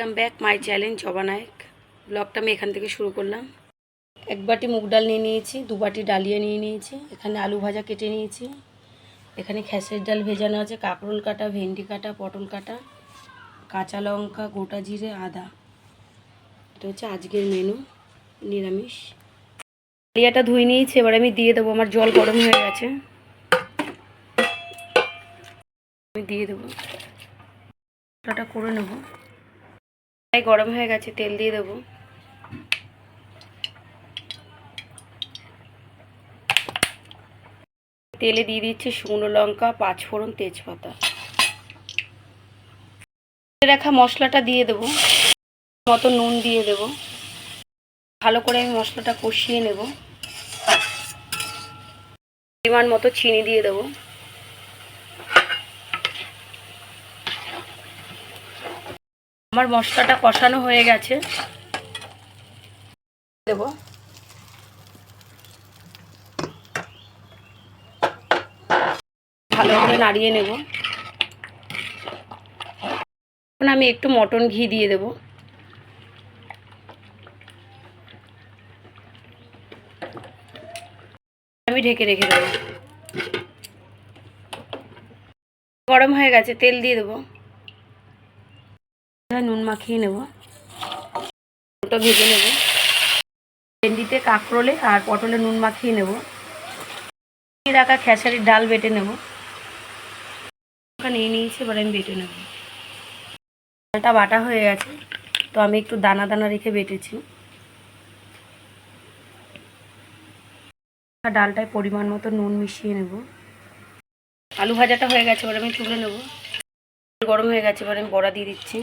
Welcome back my challenge জবা নায়ক ব্লগটা আমি এখান থেকে শুরু করলাম। এক বাটি মুগ ডাল নিয়ে নিয়েছি, দু বাটি ডালিয়া নিয়ে নিয়েছি, এখানে আলু ভাজা কেটে নিয়েছি। এখানে খেসের ডাল ভেজানো আছে, কাঁকরোল কাটা, ভেন্ডি কাটা, পটল কাটা, কাঁচা লঙ্কা, গোটা জিরে, আদা। এটা হচ্ছে আজকের মেনু নিরামিষ। ডালিয়াটা ধুয়ে নিয়েছি, এবার আমি দিয়ে দেবো, আমার জল গরম হয়ে গেছে। আমি দিয়ে দেবো। করে নেব। কড়াই গরম হয়ে গেছে, তেল দিয়ে দেবো। তেলে দিয়ে দিচ্ছি শুকনো লঙ্কা, পাঁচফোড়ন তেজপাতা। রাখা মশলাটা দিয়ে দেবো, মতো নুন দিয়ে দেবো। ভালো করে আমি মশলাটা কষিয়ে নেব। পরিমাণ মতো চিনি দিয়ে দেবো। আমার মশলাটা কষানো হয়ে গেছে। দেব। ভালো করে নাড়িয়ে নেব। এখন আমি একটু মটন ঘি দিয়ে দেব। আমি ঢেকে রেখে দেবো। গরম হয়ে গেছে তেল দিয়ে দেবো। নুন মাখিয়ে নেব। ওটা ভেজে নেব। ভেন্ডিতে কাঁকরোলে আর পটলে নুন মাখিয়ে নেব। রাখা খেসারির ডাল বেটে নেব। নিয়ে নিয়েছি, এবার আমি বেটে নেব। ডালটা বাটা হয়ে গেছে, তো আমি একটু দানা দানা রেখে বেটেছি। ডালটায় পরিমাণ মতো নুন মিশিয়ে নেব। আলু ভাজাটা হয়ে গেছে, এবার আমি তুলে নেব। গরম হয়ে গেছে, এবার আমি বড়া দিয়ে দিচ্ছি।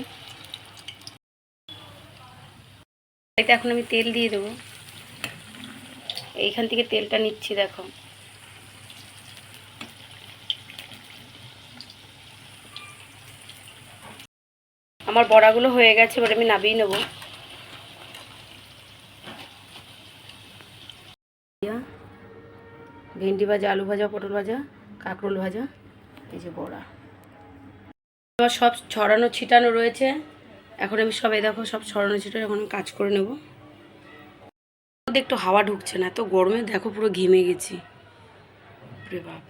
এতে এখন আমি তেল দিয়ে দেবো। এইখান থেকে তেলটা নিচ্ছি, দেখো। আমার বড়াগুলো হয়ে গেছে, এবার আমি নাবিয়ে নেব। ভেন্ডি ভাজা, আলু ভাজা, পটল ভাজা, কাঁকরোল ভাজা, এই যে বড়া। আমার সব ছড়ানো, ছিটানো রয়েছে। এখন আমি সবাই দেখো, সব ছড়ানো ছিটো, এখন কাজ করে নেব। একটু হাওয়া ঢুকছে না, এত গরমে দেখো পুরো ঘেমে গেছি। বাপ।